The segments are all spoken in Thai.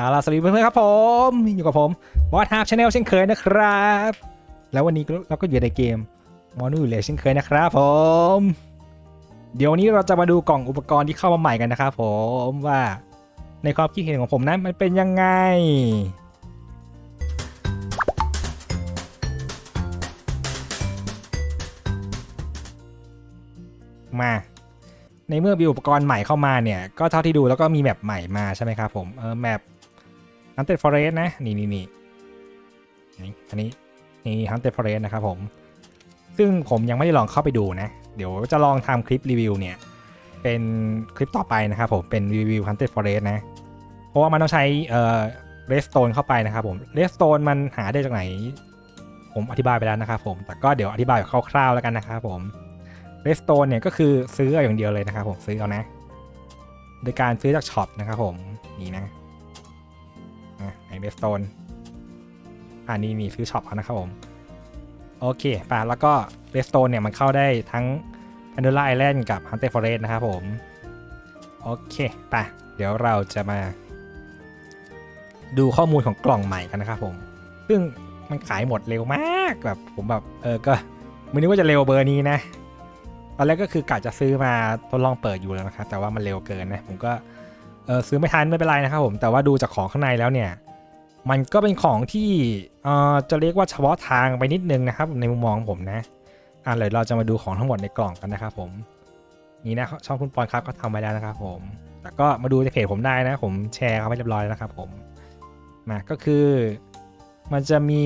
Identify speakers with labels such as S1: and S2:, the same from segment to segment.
S1: เอาล่ะสวัสดีเพื่อนๆครับผมอยู่กับผมบอสฮาร์ปชาแนลเช่นเคยนะครับ แล้ววันนี้เราก็อยู่ในเกมมอนูเลเช่นเคยนะครับผม เดี๋ยวนนี้เราจะมาดูกล่องอุปกรณ์ที่เข้ามาใหม่กันนะครับผมว่าในความคิดเห็นของผมนั้นมันเป็นยังไงมา ในเมื่อมีอุปกรณ์ใหม่เข้ามาเนี่ย ก็เท่าที่ดูแล้วก็มีแมปใหม่มาใช่ไหมครับผมเออแมป Haunted Forest นะ นี่นี่นี่อันนี้นี่ Haunted Forest นะครับผม ซึ่งผมยังไม่ได้ลองเข้าไปดูนะ เดี๋ยวจะลองทำคลิปรีวิวเนี่ย เป็นคลิปต่อไปนะครับผม เป็นรีวิว Haunted Forest นะ เพราะว่ามันต้องใช้เอ่อ Redstone เข้าไปนะครับผม Redstone มันหาได้จากไหน ผมอธิบายไปแล้วนะครับผม แต่ก็เดี๋ยวอธิบายคร่าวๆแล้วกันนะครับผมเรสโตนเนี่ยก็คือซื้อเอาอย่างเดียวเลยนะครับผมซื้อเอานะ โดยการซื้อจากช็อปนะครับผมนี่นะ นะไอเรสโตนอ่านี่นี่ซื้อช็อปเอานะครับผม โอเคป่ะแล้วก็เรสโตนเนี่ยมันเข้าได้ทั้ง a n d o l a Island กับ Hunter Forest นะครับผม โอเคป่ะเดี๋ยวเราจะมา ดูข้อมูลของกล่องใหม่กันนะครับผม ซึ่งมันขายหมดเร็วมากแบบผมแบบเออก็ไม่นึกว่าจะเร็วเบอร์นี้นะตอนแรกก็คือกะจะซื้อมาทดลองเปิดอยู่แล้วนะครับแต่ว่ามันเร็วเกินนะผมก็ ออซื้อไม่ทันไม่เป็นไรนะครับผมแต่ว่าดูจากของข้างในแล้วเนี่ยมันก็เป็นของที่เออจะเรียกว่าเฉพาะทางไปนิดนึงนะครับ ในมุมมองของผมนะอะเลยเราจะมาดูของทั้งหมดในกล่องกันนะครับผมนี่นะช่องคุณปอนครับก็ทำไว้แล้วนะครับผมแต่ก็มาดูในเพจผมได้นะ ผมแชร์เขาไปเรียบร้อยแล้วนะครับผมมาก็คือมันจะมี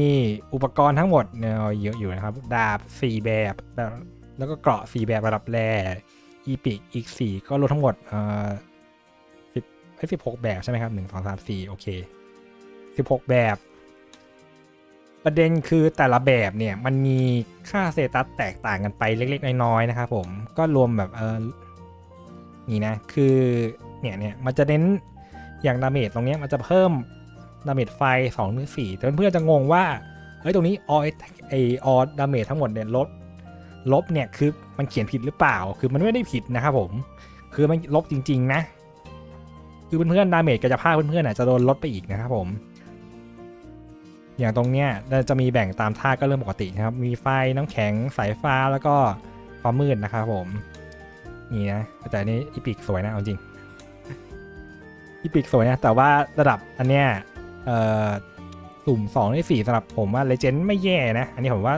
S1: อุปกรณ์ทั้งหมดเนี่ยเยอะอยู่นะครับ ดาบ 4 แบบแบบแล้วก็เกราะ 4 แบบระดับแร่อีพิกอีก 4 ก็รวมทั้งหมดเอ่อ สิบสิบหกแบบใช่ไหมครับหนึ่งสองสามสี่โอเคสิบหกแบบ ประเด็นคือแต่ละแบบเนี่ยมันมีค่าเซตัสแตกต่างกันไปเล็กๆ น้อยๆนะครับผมก็รวมแบบเออนี่นะคือเนี่ยเนี่ยมันจะเน้นอย่างดาเมจตรงเนี้ยมันจะเพิ่มดาเมจไฟ2หรือ4แต่เพื่อนๆจะงงว่าเฮ้ยตรงนี้ออไอออดาเมจทั้งหมดเนี่ยลบลบเนี่ยคือมันเขียนผิดหรือเปล่า คือมันไม่ได้ผิดนะครับผม คือมันลบจริง ๆ นะ คือเพื่อนๆดาเมจกายภาพเพื่อนๆอาจจะโดนลดไปอีกนะครับผมอย่างตรงเนี้ยจะมีแบ่งตามท่าก็เรื่องปกตินะครับ มีไฟน้ำแข็งสายฟ้าแล้วก็ความมืดนะครับผม นี่นะแต่อันนี้อีพิกสวยนะเอาจริงอีพิกสวยนะแต่ว่าระดับอันเนี้ยเอ่อสุ่ม2ใน4สำหรับผมว่าเลเจนด์ไม่แย่นะ อันนี้ผมว่า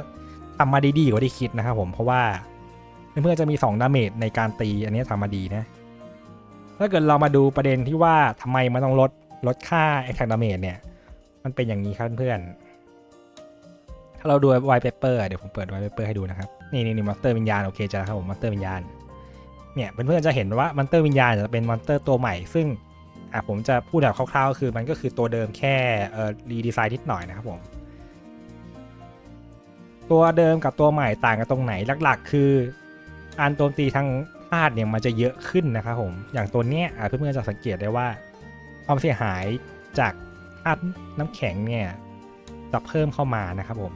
S1: ทำมาดีๆกว่าที่คิดนะครับผมเพราะว่าเพื่อนๆจะมี 2 ดาเมจในการตีอันนี้ทำมาดีนะ ถ้าเกิดเรามาดูประเด็นที่ว่าทำไมมันต้องลดลดค่า attack damage เนี่ย มันเป็นอย่างนี้ครับเพื่อนถ้าเราดูไวเปเปอร์เดี๋ยวผมเปิดไวเปเปอร์ให้ดูนะครับ นี่นี่นี่มอนสเตอร์วิญญาณโอเคจะครับผมมอนสเตอร์วิญญาณเนี่ยเพื่อนๆจะเห็นว่ามอนสเตอร์วิญญาณจะเป็นมอนสเตอร์ตัวใหม่ ซึ่งอะผมจะพูดแบบคร่าวๆ คือมันก็คือตัวเดิมแค่เอ่อรีดีไซน์นิดหน่อยนะครับผมตัวเดิมกับตัวใหม่ต่างกันตรงไหนหลัก ๆ คือการโจมตีทาง ธาตุเนี่ยมันจะเยอะขึ้นนะครับผม อย่างตัวเนี้ยเพื่อนๆจะสังเกตได้ว่า ความเสียหายจากธาตุน้ำแข็งเนี่ยจะเพิ่มเข้ามานะครับผม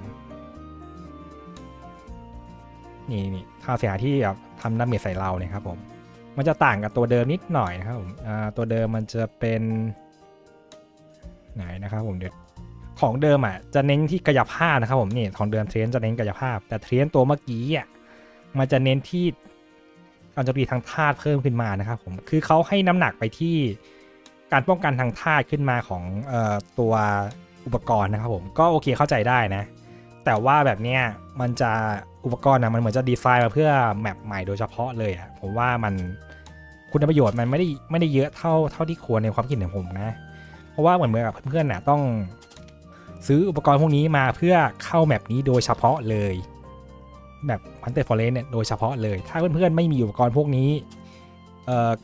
S1: นี่นี่ค่าเสียหายที่แบบทำดาเมจใส่เราเนี่ยครับผม มันจะต่างกับตัวเดิมนิดหน่อยนะครับผมตัวเดิมมันจะเป็นไหนนะครับผมเดี๋ยวของเดิมอะจะเน้นที่กายภาพนะครับผมนี่ของเดิมเทรนจะเน้นกายภาพ แต่เทรนตัวเมื่อกี้อะมันจะเน้นที่ การโจมตีทางธาตุเพิ่มขึ้นมานะครับผมคือเขาให้น้ำหนักไปที่การป้องกันทางธาตุขึ้นมาของออตัวอุปกรณ์นะครับผมก็โอเคเข้าใจได้นะ แต่ว่าแบบเนี้ยมันจะอุปกรณ์นะมันเหมือนจะดีไซน์มาเพื่อแมปใหม่โดยเฉพาะเลยอะผมว่ามันคุณประโยชน์มันไม่ได้ไม่ได้เยอะเท่าเท่าที่ควรในความคิดของผมนะ เพราะว่าเหมือนเหมือนกับเพื่อนๆน่ะต้องซื้ออุปกรณ์พวกนี้มาเพื่อเข้าแมปนี้โดยเฉพาะเลย แบบพันเต d ฟอเรสเนี่ยโดยเฉพาะเลย ถ้าเพื่อนๆไม่มีอุปกรณ์พวกนี้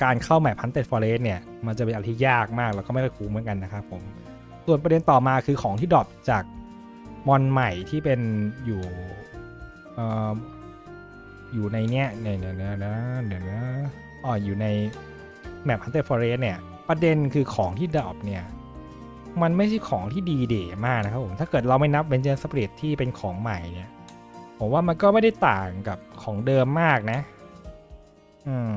S1: การเข้าแมปพันเต d ฟอเรสเนี่ยมันจะเป็นอะไรที่ยากมากแล้วก็ไม่ค่อยคุ้มเหมือนกันนะครับผมส่วนประเด็นต่อมาคือของที่ดรอปจากมอนใหม่ที่เป็นอยู่ออยู่ในเนี้ยเนี่ยเนี่ยเนี่ยนะเดี๋ยวนะอ๋ออยู่ในแมป Hunter Forest เนี่ยประเด็นคือของที่ดรอปเนี่ยมันไม่ใช่ของที่ดีเด่มากนะครับผมถ้าเกิดเราไม่นับเบนเจนสปริตที่เป็นของใหม่เนี่ย ผมว่ามันก็ไม่ได้ต่างกับของเดิมมากนะ อืม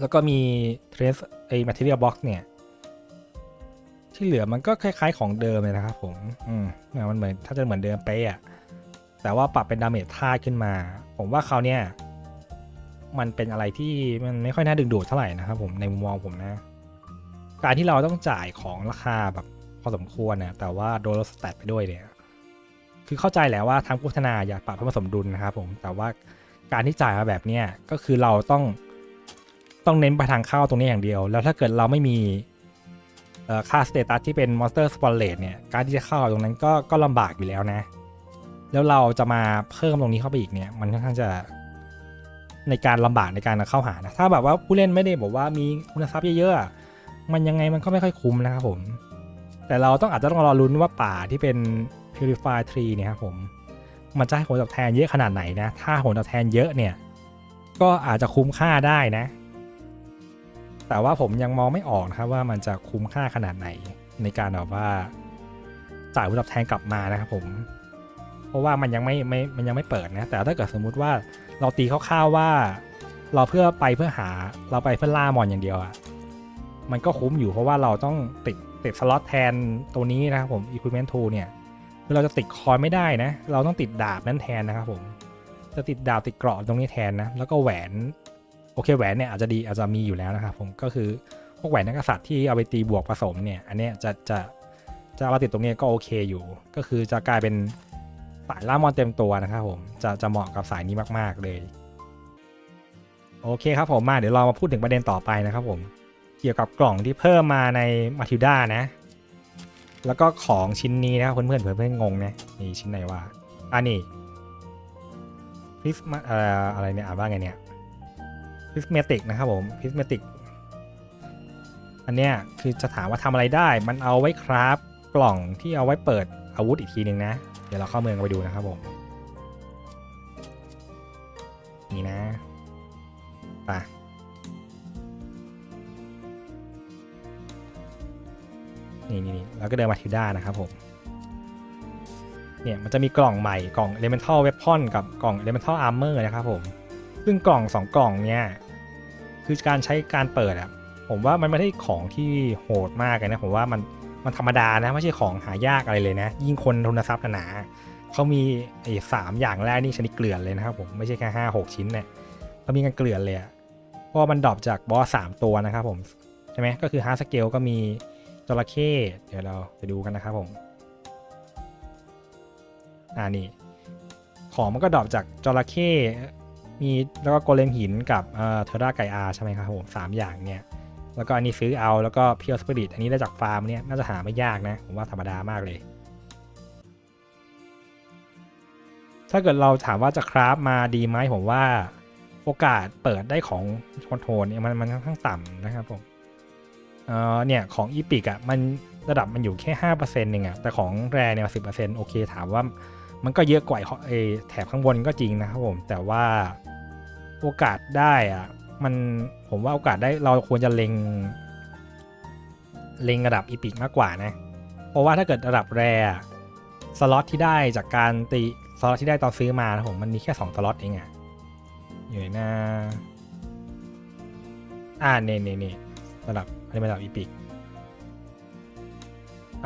S1: แล้วก็มีเทรสไอ้ material box เนี่ย ที่เหลือมันก็คล้ายๆของเดิมเลยนะครับผม อืมนี่มันเหมือนถ้าจะเหมือนเดิมเป๊ะอะแต่ว่าปรับเป็นดาเมจท่าขึ้นมา ผมว่าเขาวเนี่ย มันเป็นอะไรที่มันไม่ค่อยน่าดึงดูดเท่าไหร่นะครับผมในมุมมองผมนะ การที่เราต้องจ่ายของราคาแบบพอสมควรนะแต่ว่าโดนลดสแตทไปด้วยเนี่ย คือเข้าใจแหละว่าทางพัฒนาอยากปรับให้มันสมดุลนะครับผมแต่ว่าการที่จ่ายมาแบบเนี้ยก็คือเราต้องต้องเน้นไปทางเข้าตรงนี้อย่างเดียว แล้วถ้าเกิดเราไม่มีค่าสเตตัสที่เป็นมอนสเตอร์สปอนเลตเนี่ยการที่จะเข้าตรงนั้นก็ก็ลำบากอยู่แล้วนะ แล้วเราจะมาเพิ่มตรงนี้เข้าไปอีกเนี่ยมันค่อนข้างจะในการลำบากในการเข้าหานะถ้าแบบว่าผู้เล่นไม่ได้บอกว่ามีคุณทรัพย์เยอะๆมันยังไงมันก็ไม่ค่อยคุ้มนะครับผม แต่เราต้องอาจจะต้องรอลุ้นว่าป่าที่เป็น Purify Tree เนี่ยครับผม มันจะให้ผลตอบแทนเยอะขนาดไหนนะ ถ้าผลตอบแทนเยอะเนี่ย ก็อาจจะคุ้มค่าได้นะ แต่ว่าผมยังมองไม่ออกนะครับว่ามันจะคุ้มค่าขนาดไหนในการแบบว่าจ่ายผลตอบแทนกลับมานะครับผม เพราะว่ามันยังไม่ไม่มันยังไม่เปิดนะ แต่ถ้าเกิดสมมุติว่าเราตีคร่าวๆว่า เราเพื่อไปเพื่อหาเราไปเพื่อล่ามอนอย่างเดียวอะมันก็คุ้มอยู่เพราะว่าเราต้องติดติดสล็อตแทนตัวนี้นะครับผม Equipment Tool เนี่ย คือเราจะติดคอยไม่ได้นะ เราต้องติดดาบนั่นแทนนะครับผม จะติดดาบติดเกราะตรงนี้แทนนะ แล้วก็แหวน โอเคแหวนเนี่ยอาจจะดีอาจจะมีอยู่แล้วนะครับผมก็คือพวกแหวนนักษัตริย์ที่เอาไปตีบวกผสมเนี่ย อันนี้จะจะจะเอามาติดตรงนี้ก็โอเคอยู่ ก็คือจะกลายเป็นสายล่ามอนเต็มตัวนะครับผม จะจะเหมาะกับสายนี้มาก ๆ เลย โอเคครับผมมาเดี๋ยวเรามาพูดถึงประเด็นต่อไปนะครับผม เกี่ยวกับกล่องที่เพิ่มมาในมาทิลดานะ แล้วก็ของชิ้นนี้นะครับเพื่อนเพื่อนงงนะนี่ชิ้นไหนว่าอันนี้พิสมาอะไรเนี่ยอ่านว่าไงเนี่ยพิสเมติกนะครับผมพิสเมติกอันเนี้ยคือจะถามว่าทำอะไรได้ มันเอาไว้คราฟกล่องที่เอาไว้เปิดอาวุธอีกทีหนึ่งนะ เดี๋ยวเราเข้าเมืองไปดูนะครับผมนี่นะไป นี่นี่นี่แล้วก็เดินมาทิวด้านะครับผมเนี่ยมันจะมีกล่องใหม่กล่อง Elemental Weapon กับกล่อง Elemental Armor นะครับผม ซึ่งกล่อง 2 กล่องเนี่ยคือการใช้การเปิดอะผมว่ามันไม่ได้ของที่โหดมากเลยนะผมว่ามันมันธรรมดานะไม่ใช่ของหายากอะไรเลยนะ ยิ่งคนทุนทรัพย์หนาเขามีไอ้สามอย่างแรกนี่ชนิดเกลื่อนเลยนะครับผมไม่ใช่แค่ห้าหกชิ้นเนี่ยเขามีกันเกลื่อนเลยอะเพราะว่ามันดรอปจากบอสสามตัวนะครับผมใช่ไหมก็คือฮาร์สเกลก็มี จระเข้เดี๋ยวเราไปดูกันนะครับผม อ่านี่ของมันก็ดรอปจากจระเข้มีแล้วก็โกเลมหินกับเอ่อเทอร่าไกอาใช่ไหมครับผมสามอย่างเนี่ยแล้วก็อันนี้ซื้อเอาแล้วก็เพียวสปิริตอันนี้ได้จากฟาร์มเนี่ยน่าจะหาไม่ยากนะผมว่าธรรมดามากเลย ถ้าเกิดเราถามว่าจะคราฟมาดีไหมผมว่าโอกาสเปิดได้ของคอนโทรลเนี่ยมันมันค่อนข้างต่ำนะครับผม เออเนี่ยของอีพิกอะมันระดับมันอยู่แค่ห้าเปอร์เซ็นต์เองอะแต่ของแรเนี่ยสิบเปอร์เซ็นต์โอเคถามว่ามันก็เยอะกว่าไอ้แถบข้างบนก็จริงนะครับผม แต่ว่าโอกาสได้อะมันผมว่าโอกาสได้เราควรจะเล็ง เล็งระดับอีพิกมากกว่านะ เพราะว่าถ้าเกิดระดับแรสล็อตที่ได้จากการตีสล็อตที่ได้ตอนซื้อมานะผมมันมีแค่สองสล็อตเองอะอยู่ในหน้า อ่าเน่เน่เน่ระดับ อันนี้นระดับอีพิก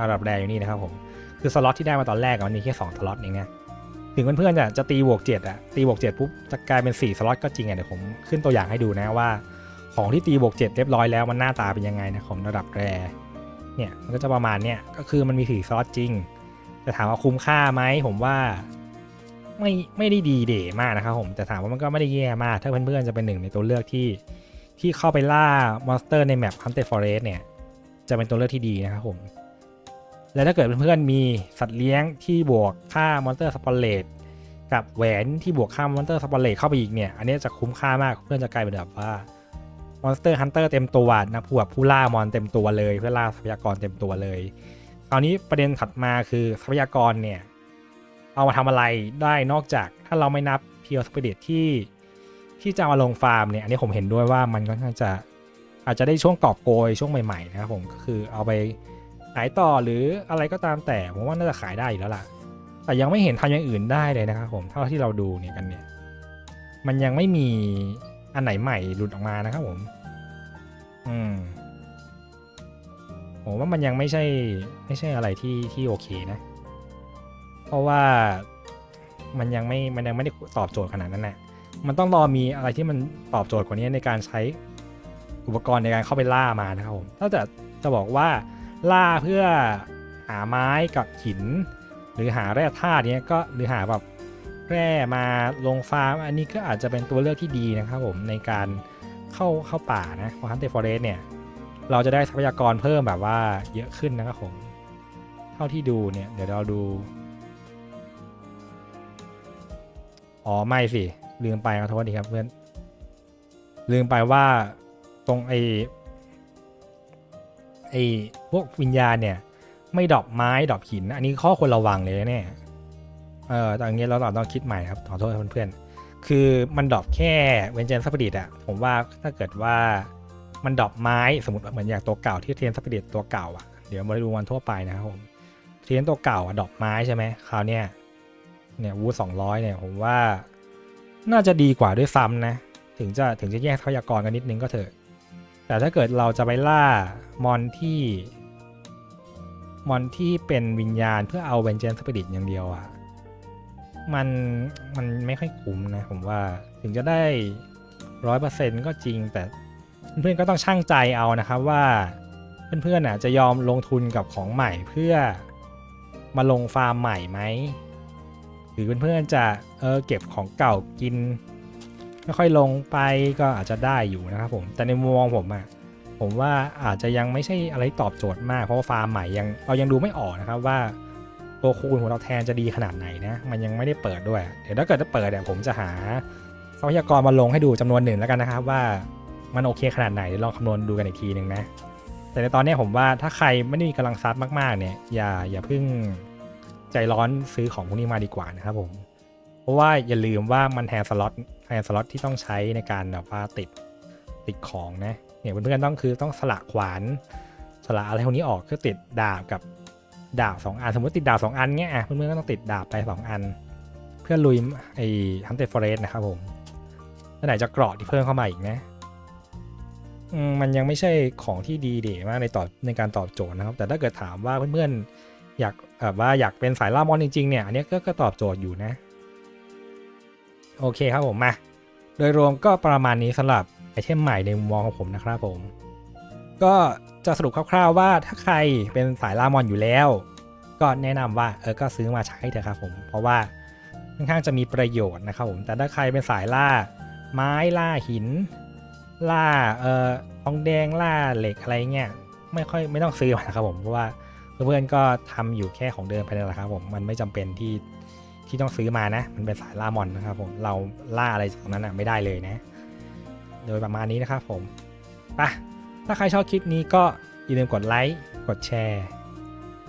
S1: ระดับแรกอยู่นี่นะครับผมคือสล็อตที่ได้มาตอนแรกมันมีแค่2สล็อตเองนะถึงเพื่อนๆจะจะตีบวกเจ็ดอะตีบวกเจ็ดปุ๊บจะกลายเป็น 4 สล็อตก็จริงอะเดี๋ยวผมขึ้นตัวอย่างให้ดูนะว่า ของที่ตีบวกเจ็ดเรียบร้อยแล้วมันหน้าตาเป็นยังไงนะของระดับแรเนี่ยมันก็จะประมาณเนี้ยก็คือมันมี4สล็อตจริงจะถามว่าคุ้มค่าไหมผมว่าไม่ไม่ได้ดีเด่มากนะครับผมแต่ถามว่ามันก็ไม่ได้แย่มาก ถ้าเพื่อนๆจะเป็นหนึ่งในตัวเลือกที่ ที่เข้าไปล่ามอนสเตอร์ในแมป Hunted Forest เนี่ย จะเป็นตัวเลือกที่ดีนะครับผม และถ้าเกิดเพื่อนๆมีสัตว์เลี้ยงที่บวกค่ามอนสเตอร์สปอลเลตกับแหวนที่บวกค่ามอนสเตอร์สปอลเลตเข้าไปอีกเนี่ย อันนี้จะคุ้มค่ามากเพื่อนจะกลายเป็นแบบว่ามอนสเตอร์ฮันเตอร์เต็มตัวนะผู้แบบผู้ล่ามอนเต็มตัวเลยเพื่อล่าทรัพยากรเต็มตัวเลยคราวนี้ประเด็นถัดมาคือทรัพยากรเนี่ยเอามาทำอะไรได้นอกจากถ้าเราไม่นับเพียวสปิริตที่ ที่จะมาลงฟาร์มเนี่ยอันนี้ผมเห็นด้วยว่ามันก็น่าจะอาจจะได้ช่วงกอบโกยช่วงใหม่ๆนะครับผมก็คือเอาไปขายต่อหรืออะไรก็ตามแต่ผมว่าน่าจะขายได้อยู่แล้วล่ะ แต่ยังไม่เห็นทำอย่างอื่นได้เลยนะครับผมเท่าที่เราดูเนี่ยกันเนี่ย มันยังไม่มีอันไหนใหม่หลุดออกมานะครับผม อืมผมว่ามันยังไม่ใช่ไม่ใช่อะไรที่ที่โอเคนะ เพราะว่ามันยังไม่มันยังไม่ได้ตอบโจทย์ขนาดนั้นนะ มันต้องรอมีอะไรที่มันตอบโจทย์กว่านี้ในการใช้อุปกรณ์ในการเข้าไปล่ามานะครับผมถ้าจะจะบอกว่าล่าเพื่อหาไม้กับหิน หรือหาแร่ธาตุเนี้ยก็หรือหาแบบแร่มาลงฟาร์ม อันนี้ก็อาจจะเป็นตัวเลือกที่ดีนะครับผมในการเข้าเข้าป่านะเพราะฮันเตฟอเรสเนี่ย เราจะได้ทรัพยากรเพิ่มแบบว่าเยอะขึ้นนะครับผม เท่าที่ดูเนี่ย เดี๋ยวเราดู อ๋อ ไม่สิ ลืมไปขอโทษดีครับเพื่อน ลืมไปว่าตรงไอไอพวกวิญญาณเนี่ย ไม่ดอปไม้ดอปหิน อันนี้ข้อควรระวังเลยเนี่ยเออตอนนี้เราต้องคิดใหม่ครับขอโทษเพื่อนๆคือมันดอปแค่เวนเจนซัพพดิตอะผมว่าถ้าเกิดว่ามันดอปไม้สมมติเหมือนอย่างตัวเก่าที่เทียนซัพพดิตตัวเก่าอะเดี๋ยวมาดูวันทั่วไปนะครับผมเทียนตัวเก่าอะดอปไม้ใช่ไหมคราวเนี้ยเนี่ยวูสองร้อยเนี่ยผมว่า น่าจะดีกว่าด้วยซ้ำนะ ถึงจะถึงจะแยกทรัพยากรกันนิดนึงก็เถอะ แต่ถ้าเกิดเราจะไปล่ามอนที่มอนที่เป็นวิญญาณเพื่อเอาเวนเจนสปิริตอย่างเดียวอะ่ะมันมันไม่ค่อยคุ้มนะผมว่าถึงจะได้ร้อยเปอร์เซ็นต์ก็จริง แต่เพื่อนๆก็ต้องช่างใจเอานะครับว่าเพื่อนๆน่ะจะยอมลงทุนกับของใหม่เพื่อมาลงฟาร์มใหม่ไหม หรือเพื่อนๆจะเออเก็บของเก่ากินไม่ค่อยลงไปก็อาจจะได้อยู่นะครับผมแต่ในมุมมองผมอะผมว่าอาจจะยังไม่ใช่อะไรตอบโจทย์มากเพราะว่าฟาร์มใหม่ยังเรายังดูไม่ออกนะครับว่าตัวคูณของเราแทนจะดีขนาดไหนนะมันยังไม่ได้เปิดด้วย เดี๋ยวถ้าเกิดจะเปิดเนี่ยผมจะหาทรัพยากรมาลงให้ดูจำนวนหนึ่งแล้วกันนะครับว่ามันโอเคขนาดไหนลองคำนวณดูกันอีกทีหนึ่งนะแต่ในตอนนี้ผมว่าถ้าใครไม่ได้มีกำลังทรัพย์มากๆเนี่ยอย่าอย่าเพิ่ง ใจร้อนซื้อของพวกนี้มาดีกว่านะครับผม เพราะว่าอย่าลืมว่ามันแทนสล็อตแทนสล็อตที่ต้องใช้ในการแบบว่าติดติดของนะเนี่ยเพื่อนๆต้องคือต้องสละขวานสละอะไรพวกนี้ออกคือติดดาบกับดาบสองอันสมมติติดดาบสองอันเงี้ยอะเพื่อนๆก็ต้องติดดาบไปสองอัน เพื่อลุยไอ้ฮันเตฟอเรสนะครับผมแล้วไหนจะเกราะที่เพิ่มเข้ามาอีกนะมันยังไม่ใช่ของที่ดีเด่มากในตอบในการตอบโจทย์นะครับ แต่ถ้าเกิดถามว่าเพื่อนๆ อยากแบบว่าอยากเป็นสายล่ามอนจริงๆเนี่ยอันนี้ก็ก็ตอบโจทย์อยู่นะ โอเคครับผมมาโดยรวมก็ประมาณนี้สำหรับไอเทมใหม่ในมุมมองของผมนะครับผม ก็จะสรุปคร่าวๆว่าถ้าใครเป็นสายล่ามอนอยู่แล้ว ก็แนะนำว่าเออก็ซื้อมาใช้เถอะครับผม เพราะว่าค่อนข้างจะมีประโยชน์นะครับผม แต่ถ้าใครเป็นสายล่า ไม้ล่าหิน ล่าเอ่อทองแดงล่าเหล็กอะไรเงี้ยไม่ค่อยไม่ต้องซื้อมานะครับผมเพราะว่า เพื่อนๆก็ทำอยู่แค่ของเดิมไปนั่นแหละครับผมมันไม่จำเป็นที่ที่ต้องซื้อมานะ มันเป็นสายล่ามอนนะครับผมเราล่าอะไรจากนั้นอะไม่ได้เลยนะ โดยประมาณนี้นะครับผมไปถ้าใครชอบคลิปนี้ก็อย่าลืมกดไลค์กดแชร์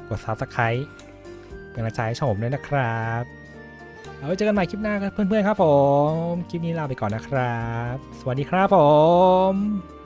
S1: กด Subscribe เป็นกำลังใจให้ช่องผมด้วยนะครับเอาไว้เจอกันใหม่คลิปหน้าครับเพื่อนๆครับผม คลิปนี้ลาไปก่อนนะครับ สวัสดีครับผม